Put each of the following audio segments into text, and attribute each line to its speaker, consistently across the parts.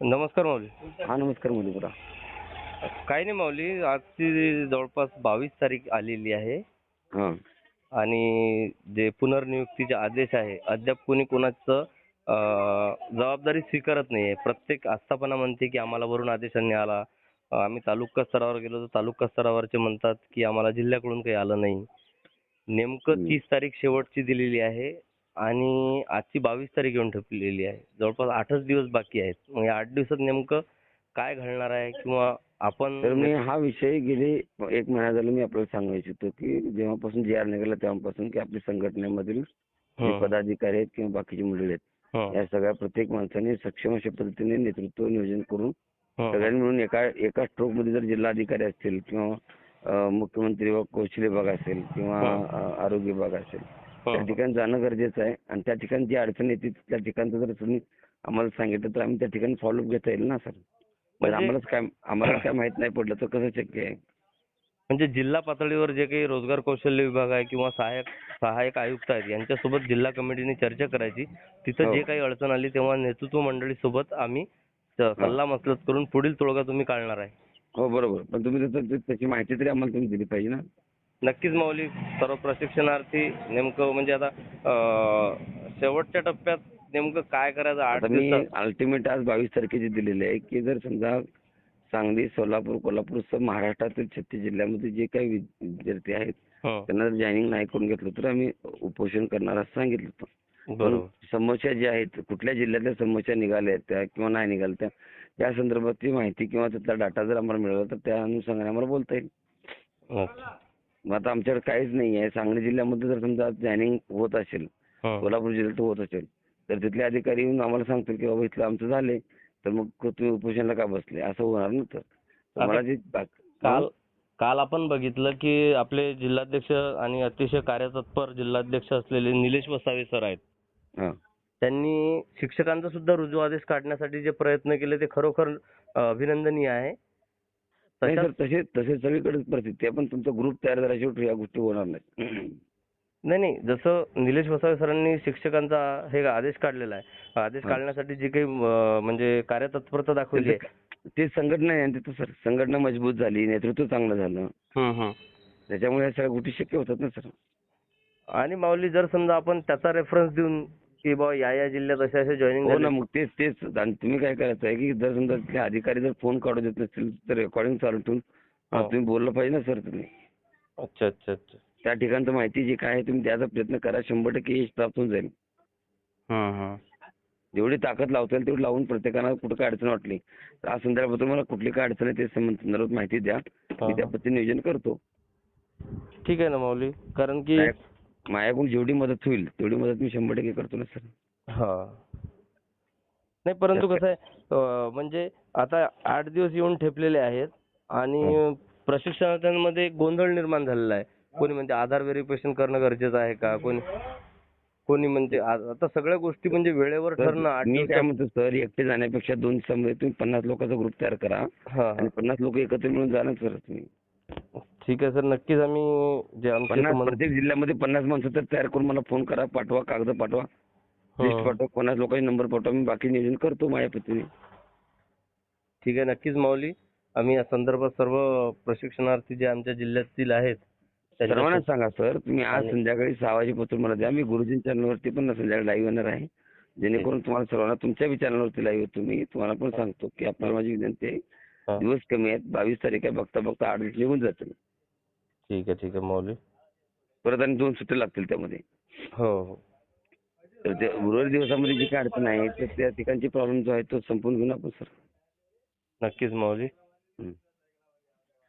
Speaker 1: नमस्कार माऊली.
Speaker 2: हा नमस्कार मुली बोला.
Speaker 1: काही नाही माऊली आजची जवळपास बावीस तारीख आलेली आहे.
Speaker 2: हा.
Speaker 1: आणि जे पुनर्नियुक्तीचे आदेश आहे अद्याप कोणी कोणाचं अं, जबाबदारी स्वीकारत नाहीये. प्रत्येक आस्थापना म्हणते की आम्हाला वरून आदेशांनी आला. अं, आम्ही तालुका स्तरावर गेलो तर तालुका स्तरावरचे म्हणतात की आम्हाला जिल्ह्याकडून काही आलं नाही. नेमकं. तीस तारीख शेवटची दिलेली आहे. आणि आजची बावीस तारीख येऊन ठेपलेली आहे. जवळपास आठच दिवस बाकी आहेत. या आठ दिवसात नेमकं काय घडणार आहे किंवा आपण
Speaker 2: तर मी हा विषय गेले एक महिना झाला मी आपल्याला सांगू इच्छितो की जेव्हापासून जे आर निघाला तेव्हापासून की आपल्या संघटनेमधील जे
Speaker 1: हं,
Speaker 2: पदाधिकारी आहेत किंवा बाकीचे मंडळी आहेत
Speaker 1: हं,
Speaker 2: या सगळ्या प्रत्येक माणसाने सक्षम अशा पद्धतीने नेतृत्व नियोजन करून
Speaker 1: हं,
Speaker 2: सगळ्यांनी मिळून एका एका स्ट्रोकमध्ये जर जिल्हाधिकारी असतील किंवा अं, मुख्यमंत्री व कौशल्य विभाग असेल किंवा
Speaker 1: हं.
Speaker 2: अं, आरोग्य विभाग असेल त्या
Speaker 1: हं.
Speaker 2: ठिकाणी जाणं गरजेचं आहे. आणि त्या ठिकाणी जी अडचण येते त्या ठिकाणचं जर तुम्ही आम्हाला सांगितलं तर आम्ही त्या ठिकाणी फॉलोअप घेता येईल ना सर?
Speaker 1: म्हणजे-
Speaker 2: आम्हालाच काय आम्हाला काय माहीत नाही पडलं तर कसं शक्य आहे?
Speaker 1: म्हणजे जिल्हा पातळीवर जे काही रोजगार कौशल्य विभाग आहे किंवा सहाय्यक सहाय्यक आयुक्त आहेत यांच्यासोबत जिल्हा कमिटीने चर्चा करायची. तिथं
Speaker 2: हो.
Speaker 1: जे काही अडचण आली तेव्हा नेतृत्व मंडळी सोबत आम्ही सल्ला मसलत करून पुढील तोडगा तुम्ही काढणार आहे.
Speaker 2: हो बरोबर. पण तुम्ही त्याची माहिती तरी आम्हाला तुम्ही दिली पाहिजे ना?
Speaker 1: नक्कीच माऊली सर्व प्रशिक्षणार्थी नेमकं म्हणजे आता अं, शेवटच्या टप्प्यात नेमकं काय करायचं आठ
Speaker 2: आता मी
Speaker 1: दिवसात?
Speaker 2: अल्टिमेट आज बावीस तारखेची दिलेली आहे की जर समजा सांगली सोलापूर कोल्हापूर सह महाराष्ट्रातील छत्तीस जिल्ह्यामध्ये जे काही विद- विद्यार्थी आहेत
Speaker 1: हं,
Speaker 2: त्यांना जर जॉईनिंग नाही करून घेतलं तर आम्ही उपोषण करणार असं सांगितलं होतं.
Speaker 1: बरोबर.
Speaker 2: पण समस्या ज्या आहेत कुठल्या जिल्ह्यातल्या समस्या निघाल्या आहेत त्या किंवा नाही निघाल्या त्या या संदर्भातली माहिती किंवा त्यातला डाटा जर आम्हाला मिळाला तर त्या अनुषंगाने आम्हाला बोलता येईल.
Speaker 1: अच्छा.
Speaker 2: मग आता आमच्याकडे काहीच नाही आहे. सांगली जिल्ह्यामध्ये जर समजा जॉईनिंग होत असेल
Speaker 1: हं.
Speaker 2: कोल्हापूर जिल्ह्यात होत असेल. तर तिथले अधिकारी येऊन आम्हाला सांगतील की बाबा इथलं आमचं झालंय तर मग तुम्ही उपोषणाला का बसले? असं होणार ना तर. मला जे
Speaker 1: काल काल आपण बघितलं की आपले जिल्हाध्यक्ष आणि अतिशय कार्यतत्पर जिल्हाध्यक्ष असलेले निलेश वसावे सर आहेत.
Speaker 2: हा.
Speaker 1: त्यांनी शिक्षकांचा सुद्धा रुजू आदेश काढण्यासाठी जे प्रयत्न केले ते खरोखर अभिनंदनीय आहे.
Speaker 2: नाही सर तसे तसे सगळीकडेच परिस्थिती आहे पण तुमचा ग्रुप तयार झाल्याशिवाय या गोष्टी होणार नाही
Speaker 1: नाही नाही जसं निलेश वसावे सरांनी शिक्षकांचा हे आदेश काढलेला आहे. आदेश. काढण्यासाठी जी काही म्हणजे कार्यतत्परता दाखवली आहे.
Speaker 2: ते संघटना आहे आणि सर संघटना मजबूत झाली नेतृत्व चांगलं झालं. त्याच्यामुळे या सगळ्या गोष्टी शक्य होतात ना सर?
Speaker 1: आणि माऊली जर समजा आपण त्याचा रेफरन्स देऊन की बा या या जिल्ह्यात असे असे जॉईनिंग
Speaker 2: हो ना
Speaker 1: झाले.
Speaker 2: मग तेच तेच. आणि तुम्ही काय करायचं आहे की जर समजा तिथले अधिकारी जर फोन काढू देत नसतील तर रेकॉर्डिंग चालू ठेवून. हा. तुम्ही बोललं पाहिजे ना सर तुम्ही.
Speaker 1: अच्छा अच्छा अच्छा.
Speaker 2: त्या ठिकाणचं माहिती जी काय आहे तुम्ही द्यायचा प्रयत्न करा शंभर टक्के यश प्राप्त होऊन जाईल. जेवढी ताकद लावता येईल तेवढी लावून प्रत्येकाला कुठं काय अडचण वाटली तर आज संदर्भात मला कुठली काय अडचण आहे ते संबंध- संदर्भात माहिती द्या. मी त्या पद्धतीने नियोजन करतो.
Speaker 1: ठीक आहे ना माऊली. कारण की
Speaker 2: माझ्याकडून जेवढी मदत होईल तेवढी मदत मी शंभर टक्के करतो ना सर.
Speaker 1: हा. नाही परंतु कसं आहे म्हणजे आता आठ दिवस येऊन ठेपलेले आहेत आणि प्रशिक्षणार्थ्यांमध्ये गोंधळ निर्माण झालेला आहे. कोणी म्हणते आधार व्हेरिफिकेशन करणं गरजेचं आहे का? कोणी कोणी म्हणते आता सगळ्या गोष्टी म्हणजे वेळेवर ठरणं आठ
Speaker 2: मी काय म्हणतो सर एकटे जाण्यापेक्षा दोन दिवसामध्ये तुम्ही पन्नास लोकांचा ग्रुप तयार करा आणि पन्नास लोक एकत्र मिळून जा ना सर तुम्ही.
Speaker 1: ठीक आहे सर नक्कीच आम्ही जे आमचे
Speaker 2: पन्नास
Speaker 1: संबंध-
Speaker 2: प्रत्येक जिल्ह्यामध्ये पन्नास माणसं तर तयार करून मला फोन करा पाठवा कागद पाठवा लिस्ट
Speaker 1: हा.
Speaker 2: पाठवा पन्नास लोकांचे नंबर पाठवा मी बाकी नियोजन करतो माझ्या पद्धतीने
Speaker 1: ठीक आहे नक्कीच माऊली आम्ही या संदर्भात सर्व प्रशिक्षणार्थी जे आमच्या जिल्ह्यातील आहेत त्यांच्या-
Speaker 2: सर्वांना सांगा सर तुम्ही आज संध्याकाळी सहा वाजेपासून मला द्या मी गुरुजी चॅनलवरती पण संध्याकाळी लाईव्ह येणार आहे जेणेकरून तुम्हाला सर्वांना तुमच्या चॅनलवरती लाईव्ह येतो मी तुम्हाला पण सांगतो की आपल्याला माझी विनंती आहे. दिवस कमी आहेत बावीस तारीख आहे बघता बघता आठ दिवस निघून जातील.
Speaker 1: ठीक आहे ठीक आहे माऊली
Speaker 2: परत आणि दोन सुट्टे लागतील त्यामध्ये.
Speaker 1: हो हो.
Speaker 2: तर ते उर्वरित दिवसामध्ये जी काय अडचण आहे तर त्या ठिकाणची प्रॉब्लेम जो आहे तो संपून घेऊन आपण सर.
Speaker 1: नक्कीच माऊली
Speaker 2: हं.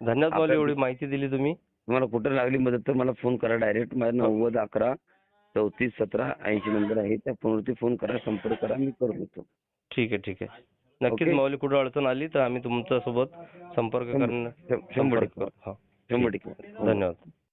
Speaker 1: धन्यवाद माऊली
Speaker 2: आपण-
Speaker 1: एवढी माहिती दिली तुम्ही.
Speaker 2: तुम्हाला कुठं लागली मदत तर मला फोन करा डायरेक्ट माझा नव्वद अकरा चौतीस सतरा ऐंशी नंबर आहे. त्या फोनवरती फोन करा संपर्क करा मी करून देतो
Speaker 1: ठीक आहे ठीक आहे. नक्कीच. माऊली कुठं अडचण आली तर आम्ही तुमच्यासोबत संपर्क
Speaker 2: शंभर-
Speaker 1: करणं
Speaker 2: शंभर
Speaker 1: संपर्क
Speaker 2: टक्के.
Speaker 1: करू. हा.
Speaker 2: शंभर टक्के
Speaker 1: धन्यवाद